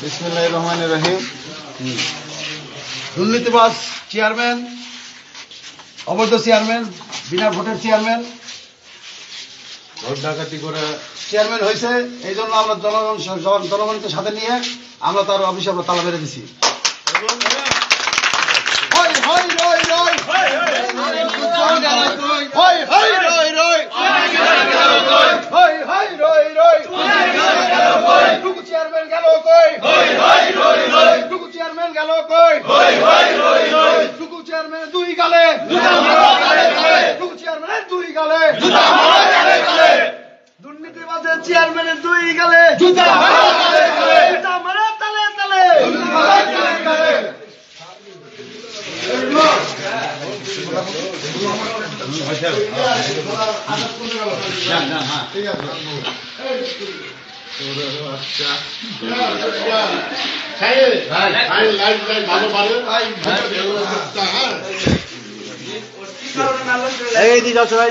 বিসমিল্লাহির রহমান রহিম। দুর্নীতিবাস চেয়ারম্যান অবৈধ চেয়ারম্যান বিনা ভোটের চেয়ারম্যান। ভোট ডাকাতি করে চেয়ারম্যান হয়েছে এই জন্য আমরা জনগণ জনগণকে সাথে নিয়ে আমরা তার অফিসে আমরা তালা মেরে দিছি হই, হই, রই, রই। হই, হই, রই, রই। হই, হই, রই, রই। টুকু চেয়ারম্যান গেল কই টুকু চেয়ারম্যান গেল কই টুকু চেয়ারম্যান দুই গালে টুকু চেয়ারম্যানের দুই গালে দুর্নীতিবাজের চেয়ারম্যানের দুই গালে। জুতা মারা তালে তালে। এই আছে ভাই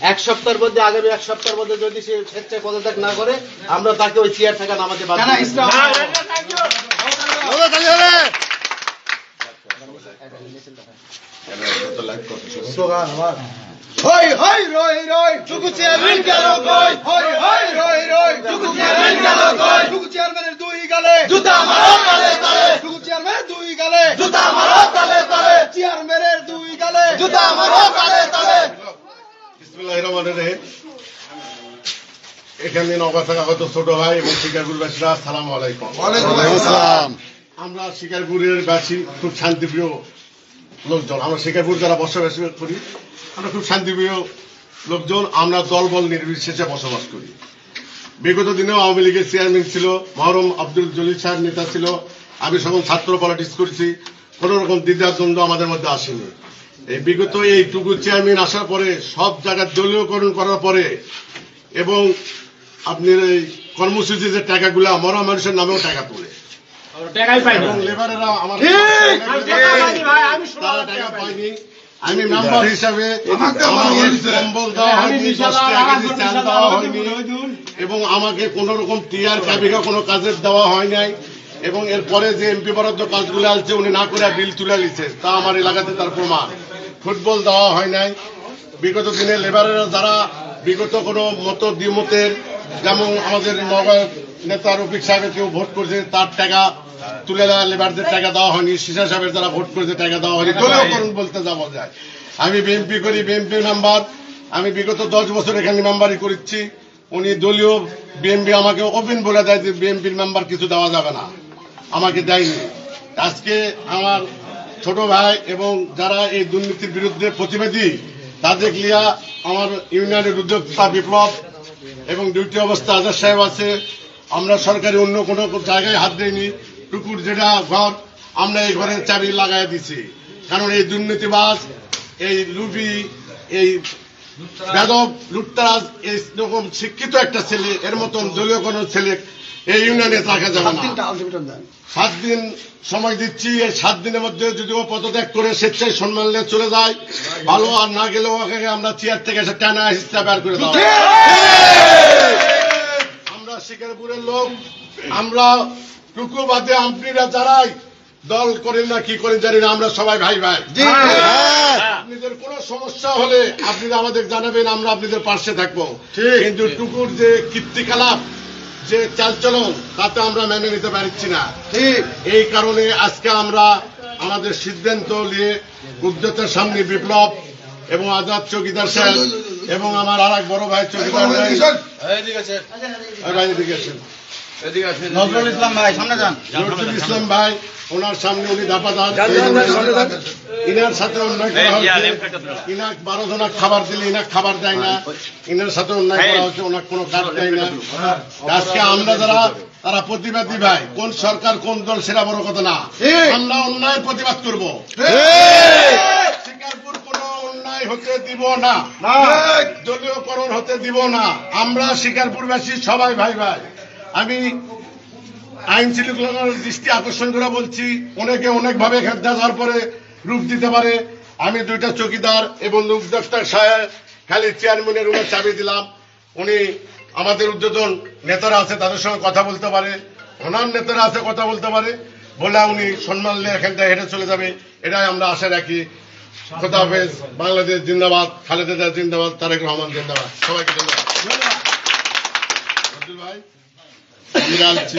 এক সপ্তাহের মধ্যে আগামী এক সপ্তাহের মধ্যে যদি সে স্বেচ্ছায় পদত্যাগ না করে আমরা তাকে ওই চেয়ার থেকে নামাতে বাধ্য কেন করব। হই হই রই রই টুকু চেয়ারম্যান গেল কই? হই হই রই রই টুকু চেয়ারম্যান গেল কই? টুকু চেয়ারম্যানের দুই গালে। জুতা মারো তালে তালে। টুকু চেয়ারম্যানের দুই গালে। জুতা মারো তালে তালে। চেয়ারম্যানের দুই গালে। জুতা মারো তালে রহিম এখানে নবাসা কাগত ছোট ভাই এবং শিকারপুর বাসীরা সালাম আলাইকুম। আমরা শিকারপুরের বাসী খুব শান্তিপ্রিয় লোকজন। আমরা শিকারপুর যারা বসবাস করি আমরা খুব শান্তিপ্রিয় লোকজন। আমরা দলবল নির্বিশেষে বসবাস করি। বিগত দিনেও আওয়ামী লীগের চেয়ারম্যান ছিল মহরম আব্দুল জলিল সাহেব নেতা ছিল। আমি সকল ছাত্র পলিটিক্স করেছি। কোন রকম দ্বিধা দ্বন্দ্ব আমাদের মধ্যে আসেনি। এই বিগত এই টুকু চেয়ারম্যান আসার পরে সব জায়গার দলীয়করণ করার পরে এবং আপনার এই কর্মসূচি যে টাকাগুলা মরা মানুষের নামেও টাকা তোলে। আমি মেম্বার হিসাবে আমাকে কম্বল দেওয়া হয়নি দশটি আগে যে চাল দেওয়া হয়নি এবং আমাকে কোন রকম টিআর ক্যাবিকা কোনো কাজের দেওয়া হয় নাই। এবং এরপরে যে এমপি বরাদ্দ কাজগুলো আসছে উনি না করে বিল তুলে নিচ্ছে তা আমার এলাকাতে তার প্রমাণ। ফুটবল দেওয়া হয় নাই। বিগত দিনে লেবারেরা যারা বিগত কোনো মত দ্বিমতের যেমন আমাদের নগর নেতা রফিক সাহেবের কেউ ভোট করছে তার টাকা তুলে দেওয়া লেবারদের টাকা দেওয়া হয়নি সিসা সাহেবের যারা ভোট করেছে টাকা দেওয়া হয়নি। দলীয়করণ বলতে যাওয়া যায়। আমি বিএনপি করি বিএনপি নাম্বার আমি বিগত দশ বছর এখানে মেম্বারই করছি। উনি দলীয় বিএনপি আমাকে ওপেন বলে দেয় যে বিএনপির মেম্বার কিছু দেওয়া যাবে না। আমাকে দেয়নি। আজকে আমার ছোট ভাই এবং যারা এই দুর্নীতির বিরুদ্ধে প্রতিবাদী, তাদের লিয়া আমার ইউনিয়নের উদ্যোক্তা বিপ্লব এবং ডিউটি অবস্থা আজাদ সাহেব আছে। আমরা সরকারি অন্য কোনো জায়গায় হাত দিইনি। টুকুর যেটা ঘর আমরা এই ঘরের চাবি লাগাই দিছি। কারণ এই দুর্নীতিবাজ, এই লুবি, এই বেদব লুটতারাজ এই রকম শিক্ষিত একটা ছেলে এর মতন দলীয় কোনো ছেলে এই ইউনিয়নে রাখা যাবে না। সাত দিন। সময় দিচ্ছি এই সাত দিনের মধ্যে যদি ও পদত্যাগ করে স্বেচ্ছায় সম্মান নিয়ে চলে যায় ভালো আর না গেলেও ওকে আমরা চেয়ার থেকে এসে টানা হিস্তা বের করে হবে। আমরা শিকারপুরের লোক আমরা টুকু বাদে আপনারা যারাই দল করেন না কি করেন জানি না আমরা সবাই ভাই ভাই। আপনাদের কোনো সমস্যা হলে আপনারা আমাদের জানাবেন আমরা আপনাদের পাশে থাকব। কিন্তু টুকুর যে কীর্তিকলাপ যে চালচলন তাতে আমরা মেনে নিতে পারছি না। ঠিক। এই কারণে আজকে আমরা আমাদের সিদ্ধান্ত নিয়ে উদ্যোক্তার সামনে বিপ্লব এবং আজাদ চৌকিদার সাহেব এবং আমার আর এক বড় ভাই চৌকিদার ভাই। এদিকে আসেন। নজরুল ইসলাম ভাই সামনে যান। নজরুল ইসলাম ভাই ওনার সামনে উনি দাপাদার ইনার সাথে অন্যায় করা হয়েছে। ইনাক বারো জনা খাবার দিলে ইনাক খাবার দেয় না। ইনার সাথে অন্যায় করা হচ্ছে ওনার কোনো কাজ দেয় না। আজকে আমরা যারা তারা প্রতিবাদী ভাই কোন সরকার কোন দল সেটা বড় কথা না। আমরা অন্যায় প্রতিবাদ করব। শিকারপুর কোন অন্যায় হতে দিব না। দলীয়করণ হতে দিব না। আমরা শিকারপুরবাসী সবাই ভাই ভাই। আমি আইন শৃঙ্খলার দৃষ্টি আকর্ষণ করে বলছি, অনেকে অনেকভাবে খেদা দেওয়ার পরে রূপ দিতে পারে। আমি দুইটা চকিদার এবং উপদেষ্টা সাহেব খালি চেয়ারম্যানের রুমে চাবি দিলাম। উনি আমাদের উদ্বোধন নেতারা আছে, তাদের সঙ্গে কথা বলতে পারে। ওনার নেতারা আছে, কথা বলতে পারে। বলে উনি সম্মান নিয়ে এখানটা হেঁটে চলে যাবে। এটাই আমরা আশা রাখি। খোদা বাংলাদেশ জিন্দাবাদ। খালেদা জিন্দাবাদ, তারেক রহমান জিন্দাবাদ। সবাইকে ধন্যবাদ। ভাই। আমি আসছি